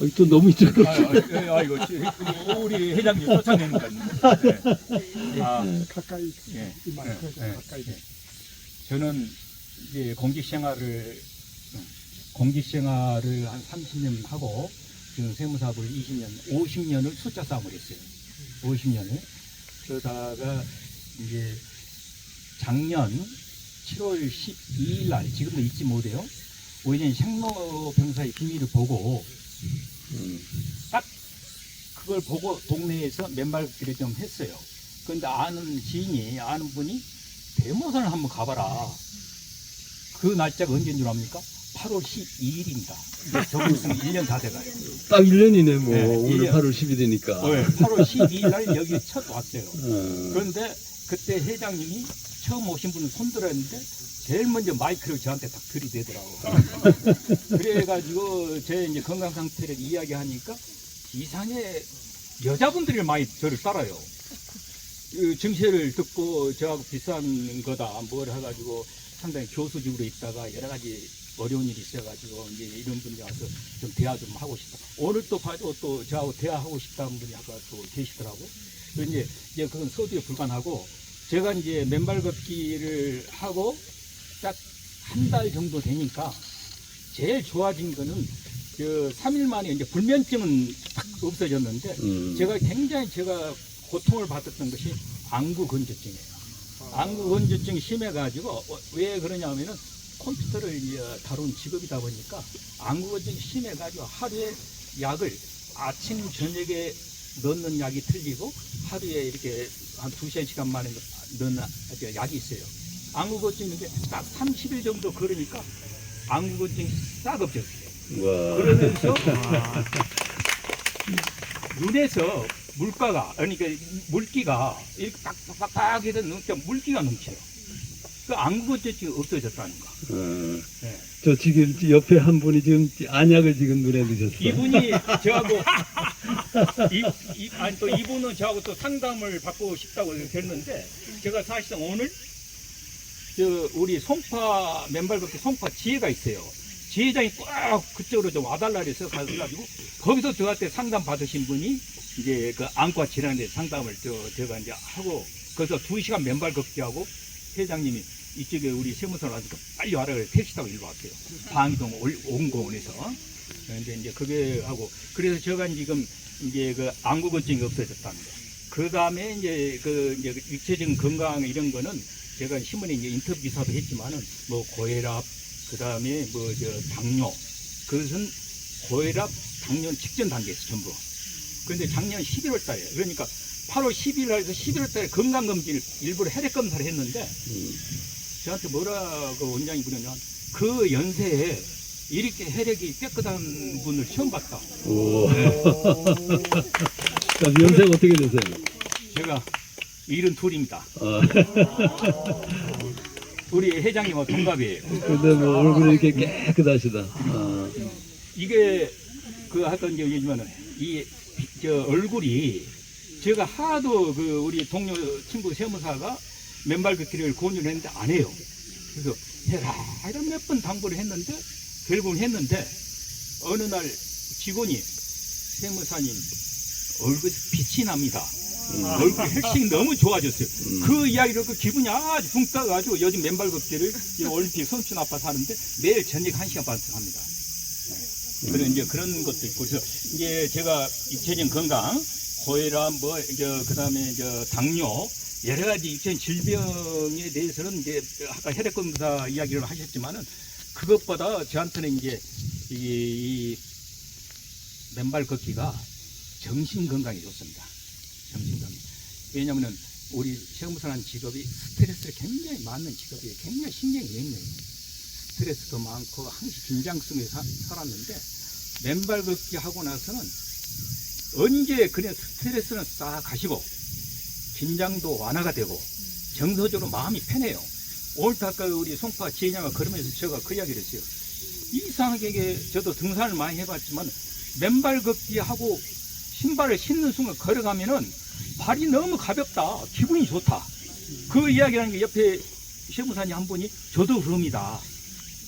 어, 또 너무 이쪽으로. 아, 아, 아, 이거 지- 우리 회장님 쫓아내니까. 네. 아, 가까이 예. 이 마이크가 좀 예, 예, 가까이 예. 저는 이제 공직 생활을 공직 생활을 한 30년 하고 지금 세무사업을 20년, 50년을 숫자 싸움을 했어요. 50년을 그러다가 이제 작년 7월 12일 날 지금도 잊지 못해요. 오해전 생로 병사의 비밀을 보고 음. 그걸 보고 동네에서 맨발길을 좀 했어요. 근데 아는 지인이 아는 분이 대모산을 한번 가봐라. 그 날짜가 언제인 줄 압니까? 8월 12일입니다. 저번 있으면 1년 다 돼가요. 딱 1년이네, 뭐. 네, 오늘 일 년. 8월 10일이니까. 네, 8월 12일 날 여기 첫 왔어요. 어. 그런데 그때 회장님이 처음 오신 분은 손들었는데 제일 먼저 마이크를 저한테 딱 들이대더라고. 그래가지고 제 이제 건강 상태를 이야기하니까 이상해 여자분들이 많이 저를 따라요. 그 증세를 듣고 저하고 비싼 거다 뭘 해가지고 상당히 교수직으로 있다가 여러 가지 어려운 일이 있어가지고 이제 이런 분이 와서 좀 대화 좀 하고 싶다. 오늘 또 봐도 또 저하고 대화하고 싶다는 분이 아까 또 계시더라고. 그 이제 이제 그건 서두에 불과하고 제가 이제 맨발 걷기를 하고 딱 한 달 정도 되니까 제일 좋아진 거는 그 3일 만에 이제 불면증은 딱 없어졌는데 음. 제가 굉장히 제가 고통을 받았던 것이 안구 건조증이에요. 안구 건조증이 심해가지고 어, 왜 그러냐면은 컴퓨터를 다룬 직업이다 보니까 안구 건조증이 심해가지고 하루에 약을 아침 저녁에 넣는 약이 틀리고 하루에 이렇게 한 두세 시간 만에 넣는 약이 있어요. 안구 건조증이 딱 30일 정도 걸으니까 안구 건조증이 싹 없어졌어요. 와. 그러면서 눈에서 물가가 그러니까 물기가 이렇게 빡빡빡 해서 넘쳐 물기가 넘쳐요. 그 안구건조증이 없어졌다는 거. 어. 네. 저 지금 옆에 한 분이 지금 안약을 지금 눈에 넣으셨어. 이분이 저하고 이, 이, 아니 또 이분은 저하고 또 상담을 받고 싶다고 했는데 제가 사실상 오늘 저 우리 송파 맨발 걷기 송파 지혜가 있어요. 지회장이 꼭 그쪽으로 좀 와달라 그래서 가가지고 거기서 저한테 상담 받으신 분이 이제 그 안과 질환에 상담을 저 제가 이제 하고 거기서 두 시간 맨발 걷기 하고 회장님이 이쪽에 우리 세무서를 하니까 빨리 와라 그래 택시 타고 일로 왔어요. 방이동 올- 온공원에서. 근데 이제 그게 하고 그래서 제가 지금 이제 그 안구건증이 없어졌다는 거. 그 다음에 이제 그 이제 그 육체적인 건강 이런 거는 제가 신문에 이제 인터뷰 기사도 했지만은 뭐 고혈압 그 다음에 뭐 저 당뇨 그것은 고혈압 당뇨 직전 단계에서 전부. 그런데 작년 11월 달에 그러니까 8월 10일 날에서 11월 달에 건강 검진을 일부러 혈액 검사를 했는데 음. 저한테 뭐라고 원장이 그러냐 그 연세에 이렇게 혈액이 깨끗한 분을 처음 봤다. 오. 자, 연세가 어떻게 되세요? 제가 일은 둘입니다. 어. 우리 회장님하고 동갑이에요. 근데 뭐 얼굴이 이렇게 깨끗하시다. 어. 이게 그 하여튼 이제 얘기지만은 이저 얼굴이 제가 하도 그 우리 동료 친구 세무사가 맨발 걷기를 권유를 했는데 안 해요. 그래서 해라 이런 몇 번 당부를 했는데 결국은 했는데 어느 날 직원이 세무사님 얼굴에 빛이 납니다. 얼굴 혈색이 너무 좋아졌어요. 그 이야기를 그 기분이 아주 붕 떠가지고 요즘 맨발 걷기를 이 올림픽 선수 앞에서 하는데 매일 저녁 1시간 반씩 합니다. 그런 이제 그런 것도 있고 그래서 이제 제가 육체적인 건강, 고혈압 뭐 이제 그다음에 저 당뇨 여러 가지 육체적인 질병에 대해서는 이제 아까 혈액 검사 이야기를 하셨지만은 그것보다 저한테는 이제 이, 이 맨발 걷기가 정신 건강에 좋습니다. 정신 건강. 왜냐면은 우리 세무사라는 직업이 스트레스를 굉장히 많은 직업이에요. 굉장히 신경이 예민해요. 스트레스도 많고 항상 긴장 속에 사, 살았는데 맨발 걷기 하고 나서는 언제 그냥 스트레스는 싹 가시고 긴장도 완화가 되고 정서적으로 마음이 편해요. 아까 우리 송파 지혜냐가 걸으면서 제가 그 이야기를 했어요. 이상하게 저도 등산을 많이 해봤지만 맨발 걷기 하고 신발을 신는 순간 걸어가면은 발이 너무 가볍다. 기분이 좋다. 그 이야기라는 게 옆에 세무사님 한 분이 저도 그럽니다.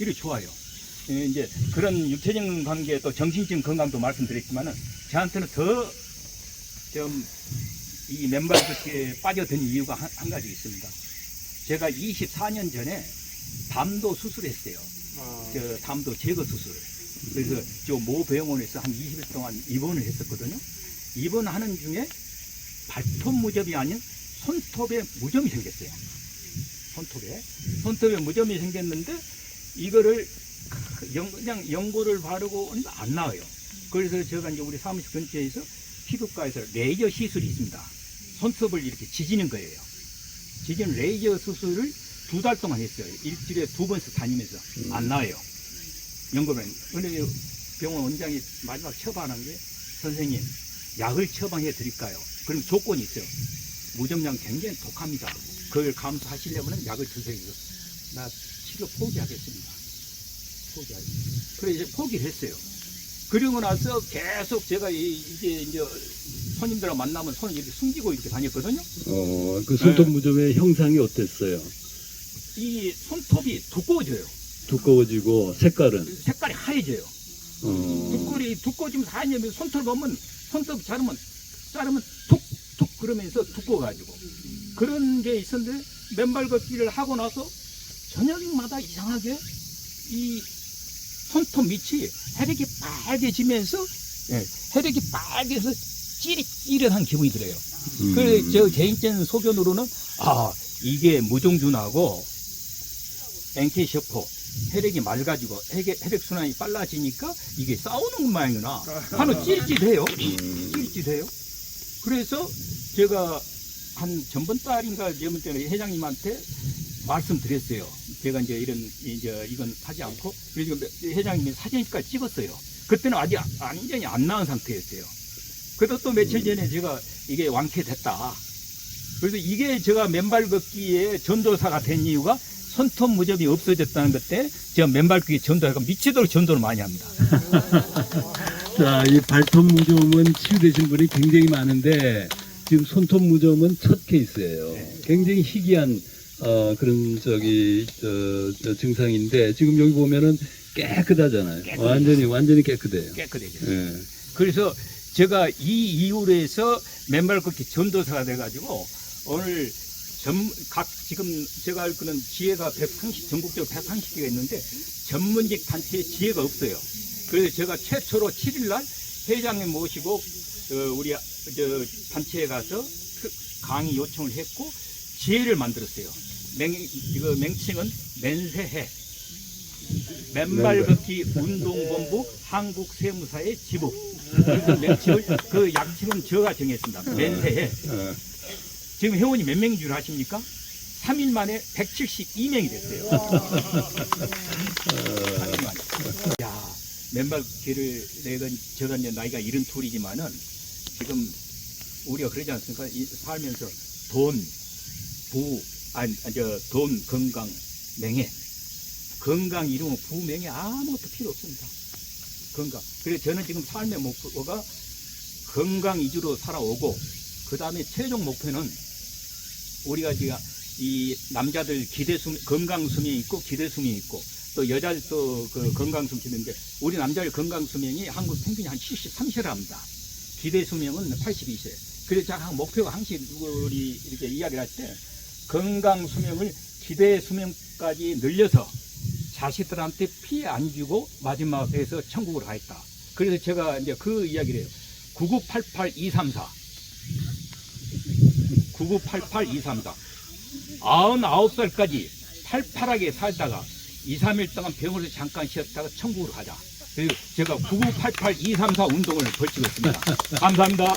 이렇게 좋아요. 예, 이제 그런 육체적인 관계 또 정신적인 건강도 말씀드렸지만은 저한테는 더 좀 이 맨발 걷기에 빠져든 이유가 한, 한 가지 있습니다. 제가 24년 전에 담도 수술했어요. 저 담도 제거 수술. 그래서 저 모 병원에서 한 20일 동안 입원을 했었거든요. 입원하는 중에 발톱 무접이 아닌 손톱에 무좀이 생겼어요. 손톱에. 손톱에 무좀이 생겼는데 이거를 연- 그냥 연고를 바르고 안 나와요. 그래서 제가 이제 우리 사무실 근처에서 피부과에서 레이저 시술이 있습니다. 손톱을 이렇게 지지는 거예요. 지지는 레이저 수술을 두 달 동안 했어요. 일주일에 두 번씩 다니면서 안 나와요. 연구면 어느 병원 원장이 마지막 처방한 게 선생님 약을 처방해 드릴까요? 그럼 조건이 있어요. 무점량 굉장히 독합니다. 그걸 감수하시려면 약을 드세요. 나 치료 포기하겠습니다. 포기하겠습니다. 그래 이제 포기를 했어요. 그리고 나서 계속 제가 이- 이제 이제 손님들하고 만나면 손을 이렇게 숨기고 이렇게 다녔거든요. 어, 그 손톱 네. 무좀의 형상이 어땠어요? 이 손톱이 두꺼워져요. 두꺼워지고 색깔은 색깔이 하얘져요. 어, 두꺼리 두꺼워지면서 하얘면 손톱 보면 손톱 자르면 자르면 툭툭 그러면서 두꺼워가지고 그런 게 있었는데 맨발 걷기를 하고 나서 저녁마다 이상하게 이 손톱 밑이 혈액이 빨개지면서 예, 혈액이 빨개서 찌릿찌릿한 기분이 들어요. 음. 그, 저, 개인적인 소견으로는, 아, 이게 무종준하고, 엔케이셔포, 혈액이 맑아지고, 혈액, 혈액 순환이 빨라지니까, 이게 싸우는 모양이구나. 하는 찌릿찌릿해요. 찌릿찌릿해요. 그래서, 제가, 한 전번 달인가, 저번 때에 회장님한테 말씀드렸어요. 제가 이제 이런, 이제, 이건 하지 않고, 그래서 회장님이 사진까지 찍었어요. 그때는 아직 완전히 안 나은 상태였어요. 그래도 또 며칠 전에 제가 이게 완쾌됐다. 그래서 이게 제가 맨발 걷기에 전도사가 된 이유가 손톱 무접이 없어졌다는 것 때 제가 맨발 걷기 전도사가 미치도록 전도를 많이 합니다. 자, 이 발톱 무좀은 치유되신 분이 굉장히 많은데 지금 손톱 무좀은 첫 케이스예요. 네. 굉장히 희귀한 어, 그런 저기 저, 저 증상인데 지금 여기 보면은 깨끗하잖아요. 깨끗해요. 완전히 완전히 깨끗해요. 깨끗해졌어요. 예. 그래서 제가 이 이후로 해서 맨발 걷기 전도사가 돼가지고 오늘 전, 각, 지금 제가 알고는 지혜가 130, 전국적으로 130개가 있는데 전문직 단체에 지혜가 없어요. 그래서 제가 최초로 7일 날 회장님 모시고 어, 우리 저 단체에 가서 그 강의 요청을 했고 지혜를 만들었어요. 맹, 이거 맹칭은 맨세해. 맨발 걷기 운동본부 한국세무사의 지부. 그래서 맹칭을, 그 약칭은 제가 정했습니다. 맨세해. 어, 지금 회원이 몇 명인 줄 아십니까? 3일 만에 172명이 됐어요. 3일 만에. 야, 맨발 길을 내가 제가 이제 나이가 이른 둘이지만은 지금 우리가 그러지 않습니까? 이, 살면서 돈, 부, 아니, 아니, 저, 돈, 건강, 명예. 건강 이루면 부, 명예 아무것도 필요 없습니다. 건강. 그래서 저는 지금 삶의 목표가 건강 위주로 살아오고, 그 다음에 최종 목표는 우리가 지금 이 남자들 기대 수명, 건강 수명이 있고 기대 수명이 있고 또 여자들 또그 건강 수명이 있는데 우리 남자들 건강 수명이 한국 평균이 한 73세를 합니다. 기대 수명은 82세. 그래서 제가 목표가 항상 우리 이렇게 이야기를 할 때 건강 수명을 기대 수명까지 늘려서 자식들한테 피해 안 주고 마지막에서 천국으로 가있다. 그래서 제가 이제 그 이야기를 해요. 9988234. 9988234. 99살까지 팔팔하게 살다가 2, 3일 동안 병원에서 잠깐 쉬었다가 천국으로 가자. 그리고 제가 9988234 운동을 벌치고 있습니다. 감사합니다.